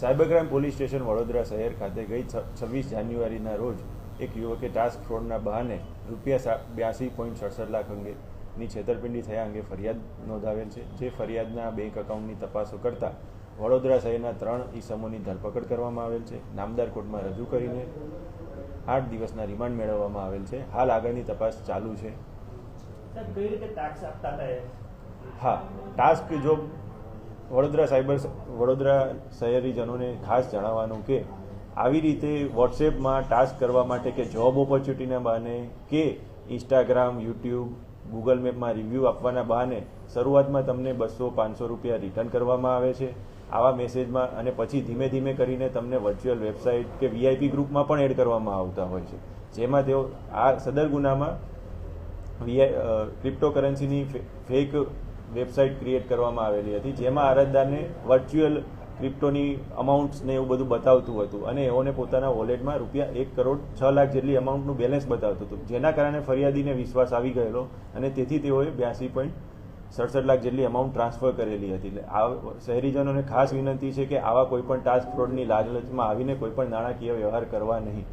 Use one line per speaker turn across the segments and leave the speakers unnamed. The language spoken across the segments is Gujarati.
Cyber crime police station Vadodara શહેર ખાતે ગઈ છવ્વીસ જાન્યુઆરીના રોજ એક યુવકે ટાસ્ક ફ્રોડના બહાને રૂપિયા બ્યાસી પોઈન્ટ સડસઠ લાખ અંગેની છેતરપિંડી થયા અંગે ફરિયાદ નોંધાવેલ છે જે ફરિયાદના બેંક એકાઉન્ટની તપાસો કરતા વડોદરા શહેરના ત્રણ ઈસમોની ધરપકડ કરવામાં આવેલ છે. નામદાર કોર્ટમાં રજૂ કરીને આઠ દિવસના રિમાન્ડ મેળવવામાં આવેલ છે. હાલ આગળની તપાસ ચાલુ છે. હા ટાસ્ક જો વડોદરા સાયબર વડોદરા શહેરીજનોને ખાસ જણાવવાનું કે આવી રીતે વોટ્સએપમાં ટાસ્ક કરવા માટે કે જોબ ઓપોર્ચ્યુનિટીના બહાને કે ઇન્સ્ટાગ્રામ યુટ્યુબ ગૂગલ મેપમાં રિવ્યૂ આપવાના બહાને શરૂઆતમાં તમને બસો પાંચસો રૂપિયા રિટર્ન કરવામાં આવે છે. આવા મેસેજમાં અને પછી ધીમે ધીમે કરીને તમને વર્ચ્યુઅલ વેબસાઇટ કે વીઆઈપી ગ્રુપમાં પણ એડ કરવામાં આવતા હોય છે. જેમાં તેઓ આ સદર ગુનામાં વીઆઈ ક્રિપ્ટોકરન્સીની ફેક વેબસાઇટ ક્રિએટ કરવામાં આવેલી હતી જેમાં અરજદારને વર્ચ્યુઅલ ક્રિપ્ટોની અમાઉન્ટ્સ ને એવું બધું બતાવતું હતું અને એઓને પોતાના વોલેટમાં રૂપિયા એક કરોડ છ લાખ જેટલી અમાઉન્ટનું બેલેન્સ બતાવતું હતું. જેના કારણે ફરિયાદીને વિશ્વાસ આવી ગયેલો અને તેથી તેઓએ બ્યાસી પોઈન્ટ સડસઠ લાખ જેટલી અમાઉન્ટ ટ્રાન્સફર કરેલી હતી. એટલે આ શહેરીજનોને ખાસ વિનંતી છે કે આવા કોઈ પણ ટાસ્ક ફ્રોડની લાલચમાં આવીને કોઈ પણ નાણાકીય વ્યવહાર કરવા નહીં.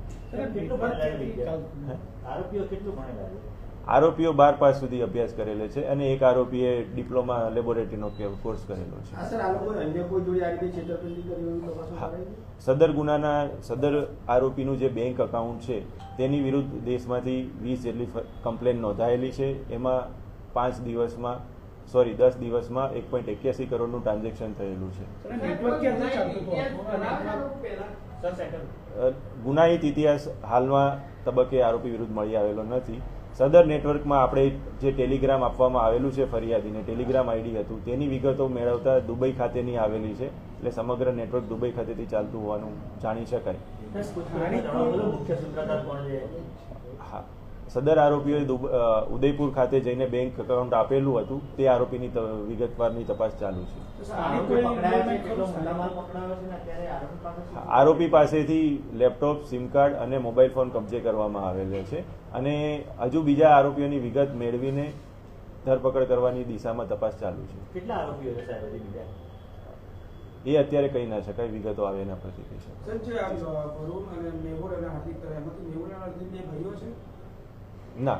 આરોપીઓ
બાર પાસ સુધી અભ્યાસ કરેલો છે અને એક આરોપીએ ડિપ્લોમા લેબોરેટરીનો કોર્સ કરેલો છે? સદર ગુનાના સદર આરોપીનું જે બેંક અકાઉન્ટ છે તેની વિરુદ્ધ દેશમાંથી વીસ જેટલી કમ્પ્લેન નોંધાયેલી છે. એમાં પાંચ દિવસમાં સોરી દસ દિવસમાં એક પોઈન્ટ એક્યાસી કરોડનું ટ્રાન્ઝેક્શન થયેલું છે. ગુનાહિત ઇતિહાસ હાલમાં તબક્કે આરોપી વિરુદ્ધ મળી આવેલો નથી. સદર નેટવર્કમાં આપણે જે ટેલિગ્રામ આપવામાં આવેલું છે ફરિયાદીને ટેલિગ્રામ આઈડી હતું તેની વિગતો મેળવતા દુબઈ ખાતેની આવેલી છે. એટલે સમગ્ર નેટવર્ક દુબઈ ખાતેથી ચાલતું હોવાનું જાણી શકાય. હા. સદર આરોપીઓએ દુબ- ઉદયપુર ખાતે જઈને બેંક એકાઉન્ટ આપેલું હતું. તે આરોપીની વિગતવારની તપાસ ચાલુ છે.
આરોપી
પાસેથી લેપટોપ સિમ કાર્ડ અને મોબાઈલ ફોન કબજે કરવામાં આવેલો છે અને હજુ બીજા આરોપીઓની વિગત મેળવીને ધરપકડ કરવાની દિશામાં તપાસ ચાલુ છે.
કેટલા આરોપીઓ છે સાહેબ બીજા?
એ અત્યારે કહી ના શકાય વિગતો આવે એના પરથી ના.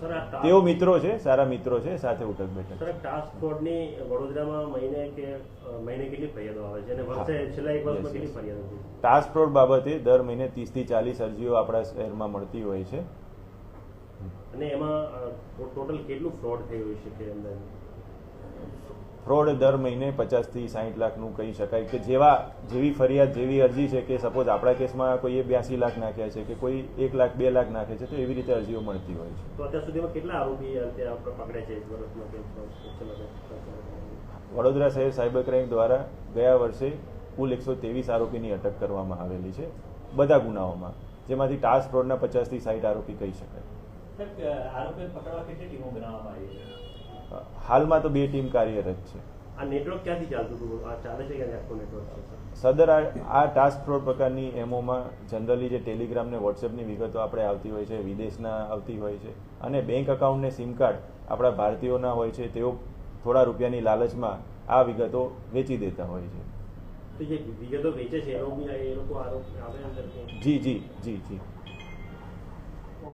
સર
તેઓ મિત્રો છે સારા મિત્રો છે સાથે ઉઠક બેઠક
સર ટાસ્ક ફોર્સની વડોદરામાં મહિને કે મહિને કેટલી ફરિયાદો આવે છે? અને વર્ષે છેલ્લા એક વર્ષમાં કેટલી ફરિયાદો
ટાસ્ક ફોર્સ બાબતે દર મહિને ત્રીસથી ચાલીસ અરજીઓ આપણા શહેરમાં મળતી હોય છે.
અને એમાં ટોટલ કેટલું ફ્રોડ થઈ હોય છે કે અંદર
ફ્રોડ દર મહિને પચાસથી સાઠ લાખનું કહી શકાય કે જેવા જેવી ફરિયાદ જેવી અરજી છે કે સપોઝ આપણા કેસમાં કોઈએ બ્યાસી લાખ નાખ્યા છે કે કોઈ એક લાખ બે લાખ નાખે છે તો એવી રીતે અરજીઓ મળતી હોય છે.
તો અત્યાર સુધીમાં કેટલા આરોપી પકડે છે? એક વર્ષમાં કે છેલ્લા
વડોદરા શહેર સાયબર ક્રાઇમ દ્વારા ગયા વર્ષે કુલ એકસો ત્રેવીસ આરોપીની અટક કરવામાં આવેલી છે બધા ગુનાઓમાં જેમાંથી ટાસ્ક ફ્રોડના પચાસથી સાઠ આરોપી કહી શકાય.
આરોપી પકડવા કેટલી ટીમો બનાવવામાં આવી છે?
હાલમાં તો બે ટીમ કાર્યરત છે.
આ નેટવર્ક ક્યાંથી ચાલતું હતું? આ ચાલે છે કે આખું નેટવર્ક
સદર આ ટાસ્ક ફ્રોડ પ્રકારની એમઓમાં જનરલી જે ટેલિગ્રામ ને વોટ્સએપની વિગતો આપણે આવતી હોય છે વિદેશના આવતી હોય છે અને બેંક અકાઉન્ટ ને સિમ કાર્ડ આપણા ભારતીયોના હોય છે તેઓ થોડા રૂપિયાની લાલચમાં આ વિગતો વેચી દેતા હોય છે. જી જી જી જી.